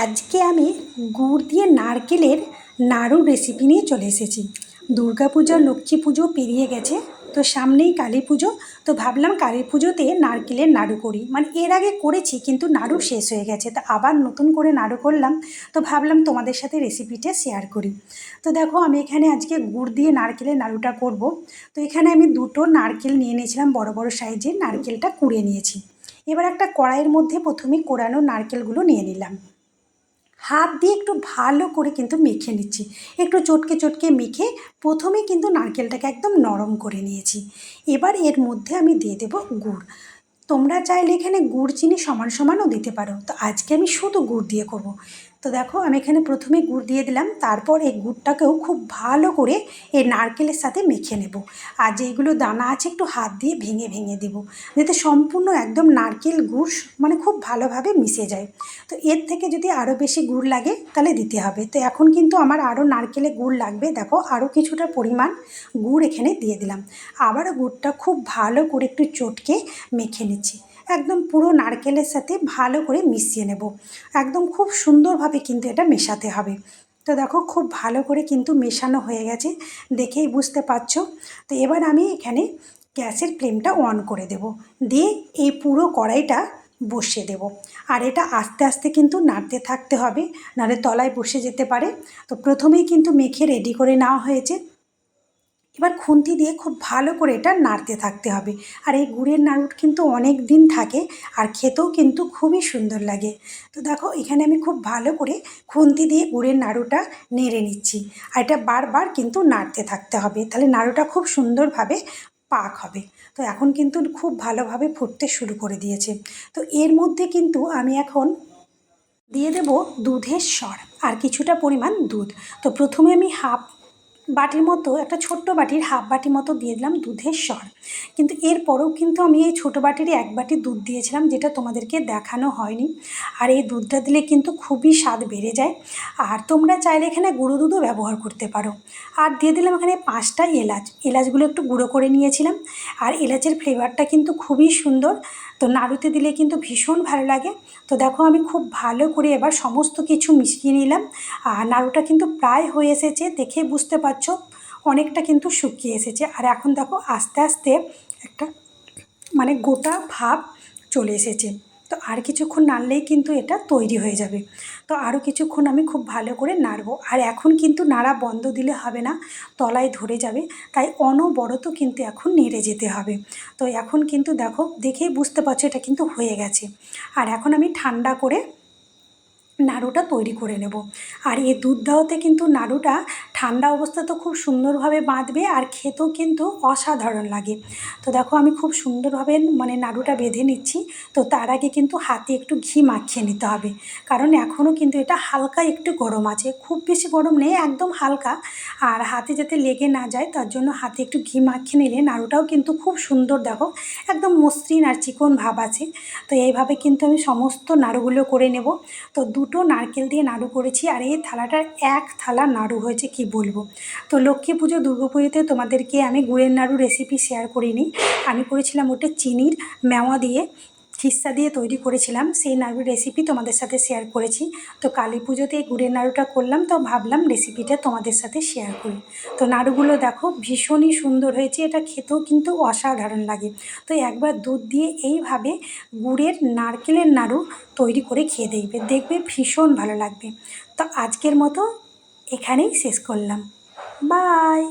আজকে আমি গুড় দিয়ে নারকেলের নাড়ু রেসিপি নিয়ে চলে এসেছি। দুর্গা পূজা, লক্ষ্মী পুজো পেরিয়ে গেছে, তো সামনেই কালী পুজো, তো ভাবলাম কালী পুজোতে নারকেলের নাড়ু করি। মানে এর আগে করেছি, কিন্তু নাড়ু শেষ হয়ে গেছে, তো আবার নতুন করে নাড়ু করলাম, তো ভাবলাম তোমাদের সাথে রেসিপিটা শেয়ার করি। তো দেখো, আমি এখানে আজকে গুড় দিয়ে নারকেলের নাড়ুটা করব। তো এখানে আমি দুটো নারকেল নিয়ে নিয়েছিলাম বড় বড় সাইজের নারকেলটা কুড়ে নিয়েছি। এবার একটা কড়াইয়ের মধ্যে প্রথমে কোরানো নারকেলগুলো নিয়ে নিলাম। হাত দিয়ে একটু ভালো করে কিন্তু মেখে নিচ্ছি। একটু চটকে চটকে মেখে প্রথমে কিন্তু নারকেলটাকে একদম নরম করে নিয়েছি। এবার এর মধ্যে আমি দিয়ে দেবো গুড়। তোমরা চাইলে এখানে গুড় চিনি সমান সমানও দিতে পারো। তো আজকে আমি শুধু গুড় দিয়ে করব। তো দেখো, আমি এখানে প্রথমে গুড় দিয়ে দিলাম, তারপর এই গুড়টাকেও খুব ভালো করে এই নারকেলের সাথে মেখে নেব। আর যেইগুলো দানা আছে, একটু হাত দিয়ে ভেঙে ভেঙে দেবো, যাতে সম্পূর্ণ একদম নারকেল গুড় মানে খুব ভালোভাবে মিশে যায়। তো এর থেকে যদি আরও বেশি গুড় লাগে, তাহলে দিতে হবে। তো এখন কিন্তু আমার আরও নারকেলে গুড় লাগবে, দেখো, আরও কিছুটা পরিমাণ গুড় এখানে দিয়ে দিলাম। আবারও গুড়টা খুব ভালো করে একটু চটকে মেখে নিচ্ছি। একদম পুরো নারকেলের সাথে ভালো করে মিশিয়ে নেব। একদম খুব সুন্দরভাবে কিন্তু এটা মেশাতে হবে। তো দেখো খুব ভালো করে কিন্তু মেশানো হয়ে গেছে, দেখেই বুঝতে পারছ। তো এবার আমি এখানে গ্যাসের ফ্লেমটা অন করে দেব। দিয়ে এই পুরো কড়াইটা বসিয়ে দেব। আর এটা আস্তে আস্তে কিন্তু নাড়তে থাকতে হবে, নাহলে তলায় বসে যেতে পারে। তো প্রথমেই কিন্তু মেখে রেডি করে নেওয়া হয়েছে। এবার খুন্তি দিয়ে খুব ভালো করে এটা নাড়তে থাকতে হবে। আর এই গুড়ের নাড়ু কিন্তু অনেক দিন থাকে আর খেতেও কিন্তু খুবই সুন্দর লাগে। তো দেখো, এখানে আমি খুব ভালো করে খুন্তি দিয়ে গুড়ের নাড়ুটা নেড়ে নিচ্ছি। আর এটা বারবার কিন্তু নাড়তে থাকতে হবে। তাহলে নাড়ুটা খুব সুন্দরভাবে পাক হবে। তো এখন কিন্তু খুব ভালোভাবে ফুটতে শুরু করে দিয়েছে। তো এর মধ্যে কিন্তু আমি এখন দিয়ে দেব দুধের স্বর আর কিছুটা পরিমাণ দুধ। তো প্রথমে আমি হাফ বাটির মতো, একটা ছোট্ট বাটির, হাফ বাটি মতো দিয়ে দিলাম দুধের স্বর কিন্তু এরপরেও কিন্তু আমি এই ছোটো বাটিরই এক বাটি দুধ দিয়েছিলাম, যেটা তোমাদেরকে দেখানো হয়নি। আর এই দুধটা দিলে কিন্তু খুবই স্বাদ বেড়ে যায়। আর তোমরা চাইলে এখানে গুঁড়ো দুধও ব্যবহার করতে পারো। আর দিয়ে দিলাম এখানে পাঁচটা এলাচ। এলাচগুলো একটু গুঁড়ো করে নিয়েছিলাম। আর এলাচের ফ্লেভারটা কিন্তু খুবই সুন্দর। তো নাড়ুতে দিলে কিন্তু ভীষণ ভালো লাগে। তো দেখো আমি খুব ভালো করে এবার সমস্ত কিছু মিশিয়ে নিলাম। আর নাড়ুটা কিন্তু প্রায় হয়ে এসেছে, দেখে বুঝতে পারছ অনেকটা কিন্তু শুকিয়ে এসেছে। আর এখন দেখো, আস্তে আস্তে একটা মানে গোটা ভাব চলে এসেছে। তো আর কিছুক্ষণ নাড়লেই কিন্তু এটা তৈরি হয়ে যাবে। তো আরও কিছুক্ষণ আমি খুব ভালো করে নাড়বো। আর এখন কিন্তু নাড়া বন্ধ দিলে হবে না, তলায় ধরে যাবে। তাই অনবরত কিন্তু এখন নেড়ে যেতে হবে। তো এখন কিন্তু দেখো, দেখেই বুঝতে পারছ এটা কিন্তু হয়ে গেছে। আর এখন আমি ঠান্ডা করে নাড়ুটা তৈরি করে নেব। আর এই দুধ দেওয়াতে কিন্তু নাড়ুটা ঠান্ডা অবস্থা তো খুব সুন্দরভাবে বাঁধবে আর খেতেও কিন্তু অসাধারণ লাগে। তো দেখো আমি খুব সুন্দরভাবে মানে নাড়ুটা বেঁধে নিচ্ছি। তো তার আগে কিন্তু হাতে একটু ঘি মাখিয়ে নিতে হবে। কারণ এখনও কিন্তু এটা হালকা একটু গরম আছে। খুব বেশি গরম নেই, একদম হালকা। আর হাতে যাতে লেগে না যায়, তার জন্য হাতে একটু ঘি মাখিয়ে নিলে নাড়ুটাও কিন্তু খুব সুন্দর দেখো, একদম মসৃণ আর চিকন ভাব আছে। তো এইভাবে কিন্তু আমি সমস্ত নাড়ুগুলো করে নেব। তো দুটো নারকেল দিয়ে নাড়ু করেছি আর এই থালাটার এক থালা নাড়ু হয়েছে, কি বলব? তো লক্ষ্মী পুজো, দুর্গা পুজোতে তোমাদেরকে আমি গুড়ের নাড়ু রেসিপি শেয়ার করিনি। আমি করেছিলাম ওটা চিনির মেওয়া দিয়ে। খিস্তা দিয়ে তৈরি করেছিলাম, সেই নাড়ুর রেসিপি তোমাদের সাথে শেয়ার করেছি। তো কালী পুজোতে এই গুড়ের নাড়ুটা করলাম, তো ভাবলাম রেসিপিটা তোমাদের সাথে শেয়ার করি। তো নাড়ুগুলো দেখো ভীষণই সুন্দর হয়েছে, এটা খেতেও কিন্তু অসাধারণ লাগে। তো একবার দুধ দিয়ে এইভাবে গুড়ের নারকেলের নাড়ু তৈরি করে খেয়ে দেখবে দেখবে ভীষণ ভালো লাগবে। তো আজকের মতো এখানেই শেষ করলাম। বাই